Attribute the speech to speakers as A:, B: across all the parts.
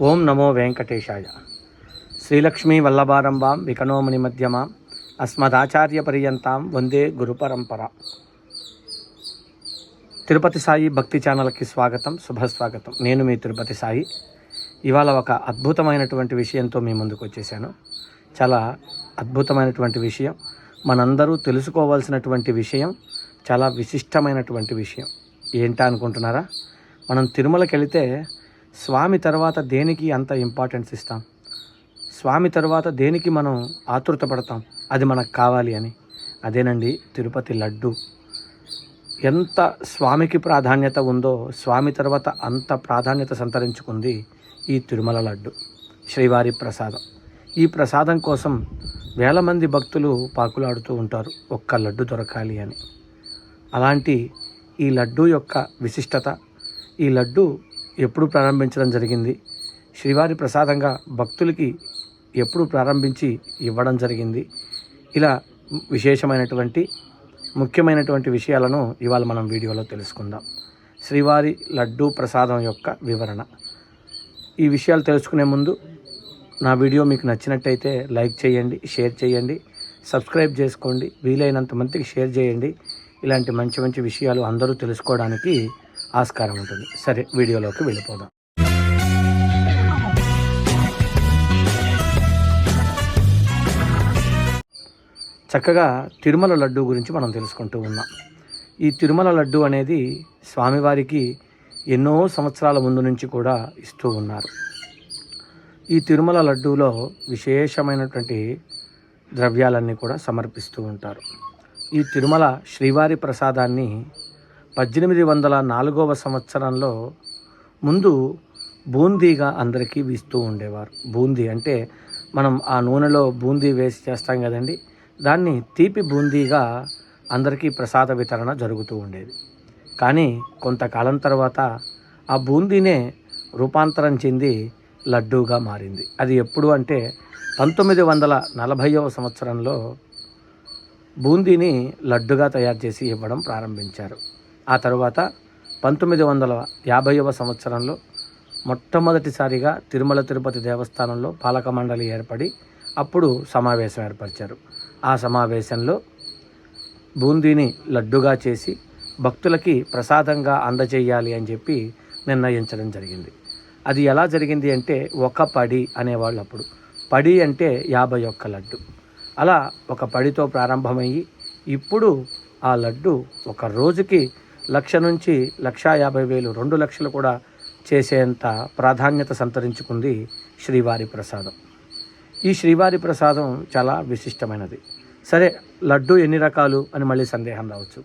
A: ఓం నమో వెంకటేశాయ. శ్రీలక్ష్మీ వల్లభారంభాం వికనోముని మధ్యమాం అస్మదాచార్య పర్యంతాం వందే గురు పరంపర. తిరుపతి సాయి భక్తి ఛానల్కి స్వాగతం శుభస్వాగతం. నేను మీ తిరుపతి సాయి. ఇవాళ ఒక అద్భుతమైనటువంటి విషయంతో మీ ముందుకు వచ్చేసాను. చాలా అద్భుతమైనటువంటి విషయం మనందరూ తెలుసుకోవాల్సినటువంటి విషయం చాలా విశిష్టమైనటువంటి విషయం. ఏంటా అనుకుంటున్నారా? మనం తిరుమలకి వెళితే స్వామి తర్వాత దేనికి అంత ఇంపార్టెన్స్ ఇస్తాం? స్వామి తర్వాత దేనికి మనం ఆతృత పడతాం? అది మనకు కావాలి అని. అదేనండి తిరుపతి లడ్డు. ఎంత స్వామికి ప్రాధాన్యత ఉందో స్వామి తర్వాత అంత ప్రాధాన్యత సంతరించుకుంది ఈ తిరుమల లడ్డు. శ్రీవారి ప్రసాదం. ఈ ప్రసాదం కోసం వేల మంది భక్తులు పాకులాడుతూ ఉంటారు. ఒక్క లడ్డు దొరకాలి అని. అలాంటి ఈ లడ్డు యొక్క విశిష్టత ఈ లడ్డు ఎప్పుడు ప్రారంభించడం జరిగింది. శ్రీవారి ప్రసాదంగా భక్తులకి ఎప్పుడు ప్రారంభించి ఇవ్వడం జరిగింది. ఇలా విశేషమైనటువంటి ముఖ్యమైనటువంటి విషయాలను ఇవాళ మనం వీడియోలో తెలుసుకుందాం. శ్రీవారి లడ్డు ప్రసాదం యొక్క వివరణ. ఈ విషయాలు తెలుసుకునే ముందు నా వీడియో మీకు నచ్చినట్టయితే లైక్ చేయండి షేర్ చేయండి సబ్స్క్రైబ్ చేసుకోండి వీలైనంత మందికి షేర్ చేయండి. ఇలాంటి మంచి మంచి విషయాలు అందరూ తెలుసుకోవడానికి ఆస్కారం ఉంటుంది. సరే వీడియోలోకి వెళ్ళిపోదాం. చక్కగా తిరుమల లడ్డు గురించి మనం తెలుసుకుంటూ ఉన్నాం. ఈ తిరుమల లడ్డు అనేది స్వామివారికి ఎన్నో సంవత్సరాల ముందు నుంచి కూడా ఇస్తూ ఉన్నారు. ఈ తిరుమల లడ్డూలో విశేషమైనటువంటి ద్రవ్యాలన్నీ కూడా సమర్పిస్తూ ఉంటారు. ఈ తిరుమల శ్రీవారి ప్రసాదాన్ని పద్దెనిమిది వందల నాలుగవ సంవత్సరంలో ముందు బూందీగా అందరికీ వీస్తూ ఉండేవారు. బూందీ అంటే మనం ఆ నూనెలో బూందీ వేసి చేస్తాం కదండి దాన్ని తీపి బూందీగా అందరికీ ప్రసాద వితరణ జరుగుతూ ఉండేది. కానీ కొంతకాలం తర్వాత ఆ బూందీనే రూపాంతరం చెంది లడ్డూగా మారింది. అది ఎప్పుడు అంటే పంతొమ్మిది వందల నలభైవ సంవత్సరంలో బూందీని లడ్డుగా తయారు చేసి ఇవ్వడం ప్రారంభించారు. ఆ తరువాత పంతొమ్మిది వందల యాభైవ సంవత్సరంలో మొట్టమొదటిసారిగా తిరుమల తిరుపతి దేవస్థానంలో పాలక మండలి ఏర్పడి అప్పుడు సమావేశం ఏర్పరిచారు. ఆ సమావేశంలో బూందీని లడ్డుగా చేసి భక్తులకి ప్రసాదంగా అందజేయాలి అని చెప్పి నిర్ణయించడం జరిగింది. అది ఎలా జరిగింది అంటే ఒక పడి అనేవాళ్ళు అప్పుడు పడి అంటే యాభై ఒక్క లడ్డు. అలా ఒక పడితో ప్రారంభమయ్యి ఇప్పుడు ఆ లడ్డు ఒక రోజుకి లక్ష నుంచి లక్షా యాభై వేలు రెండు లక్షలు కూడా చేసేంత ప్రాధాన్యత సంతరించుకుంది శ్రీవారి ప్రసాదం. ఈ శ్రీవారి ప్రసాదం చాలా విశిష్టమైనది. సరే లడ్డు ఎన్ని రకాలు అని మళ్ళీ సందేహం రావచ్చు.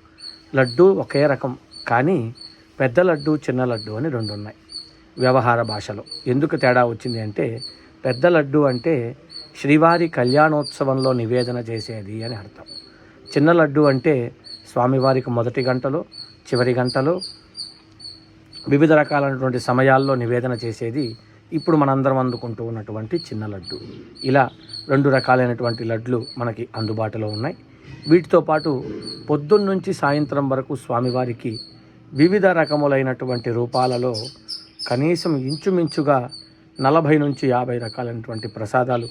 A: లడ్డు ఒకే రకం కానీ పెద్ద లడ్డు చిన్న లడ్డు అని రెండు ఉన్నాయి వ్యవహార భాషలో. ఎందుకు తేడా వచ్చింది అంటే పెద్ద లడ్డు అంటే శ్రీవారి కళ్యాణోత్సవంలో నివేదన చేసేది అని అర్థం. చిన్న లడ్డు అంటే స్వామివారికి మొదటి గంటలో చివరి గంటలో వివిధ రకాలైనటువంటి సమయాల్లో నివేదన చేసేది ఇప్పుడు మనందరం అందుకుంటూ ఉన్నటువంటి చిన్న లడ్డు. ఇలా రెండు రకాలైనటువంటి లడ్లు మనకి అందుబాటులో ఉన్నాయి. వీటితో పాటు పొద్దున్నుంచి సాయంత్రం వరకు స్వామివారికి వివిధ రకములైనటువంటి రూపాలలో కనీసం ఇంచుమించుగా నలభై నుంచి యాభై రకాలైనటువంటి ప్రసాదాలు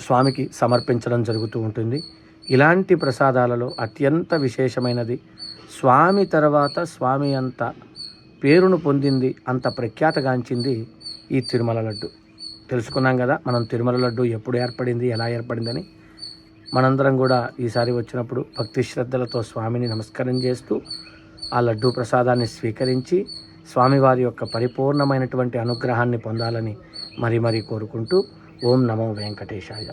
A: స్వామికి సమర్పించడం జరుగుతూ ఉంటుంది. ఇలాంటి ప్రసాదాలలో అత్యంత విశేషమైనది స్వామి తర్వాత స్వామి అంత పేరును పొందింది అంత ప్రఖ్యాతగాంచింది ఈ తిరుమల లడ్డు. తెలుసుకున్నాం కదా మనం తిరుమల లడ్డు ఎప్పుడు ఏర్పడింది ఎలా ఏర్పడిందని. మనందరం కూడా ఈసారి వచ్చినప్పుడు భక్తి శ్రద్ధలతో స్వామిని నమస్కారం చేస్తూ ఆ లడ్డు ప్రసాదాన్ని స్వీకరించి స్వామివారి యొక్క పరిపూర్ణమైనటువంటి అనుగ్రహాన్ని పొందాలని మరీ మరీ కోరుకుంటూ ఓం నమో వెంకటేశాయ.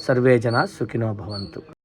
A: సర్వే జన సుఖినో భవంతు.